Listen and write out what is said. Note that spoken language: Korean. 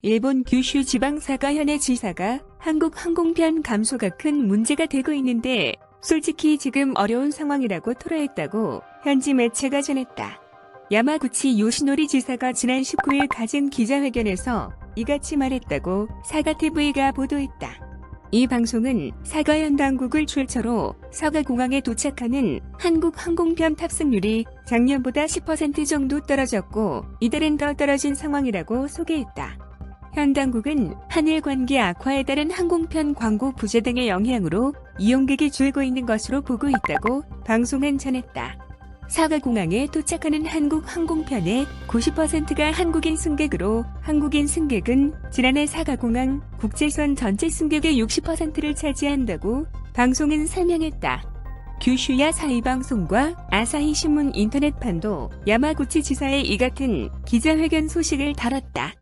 일본 규슈 지방사가 현의 지사가 한국 항공편 감소가 큰 문제가 되고 있는데 솔직히 지금 어려운 상황이라고 토로했다고 현지 매체가 전했다. 야마구치 요시노리 지사가 지난 19일 가진 기자회견에서 이같이 말했다고 사가TV가 보도했다. 이 방송은 사가현 당국을 출처로 서가공항에 도착하는 한국 항공편 탑승률이 작년보다 10% 정도 떨어졌고 이달은 더 떨어진 상황이라고 소개했다. 현 당국은 한일 관계 악화에 따른 항공편 광고 부재 등의 영향으로 이용객이 줄고 있는 것으로 보고 있다고 방송은 전했다. 사가공항에 도착하는 한국 항공편의 90%가 한국인 승객으로 한국인 승객은 지난해 사가공항 국제선 전체 승객의 60%를 차지한다고 방송은 설명했다. 규슈야 사이방송과 아사히 신문 인터넷판도 야마구치 지사의 이 같은 기자회견 소식을 다뤘다.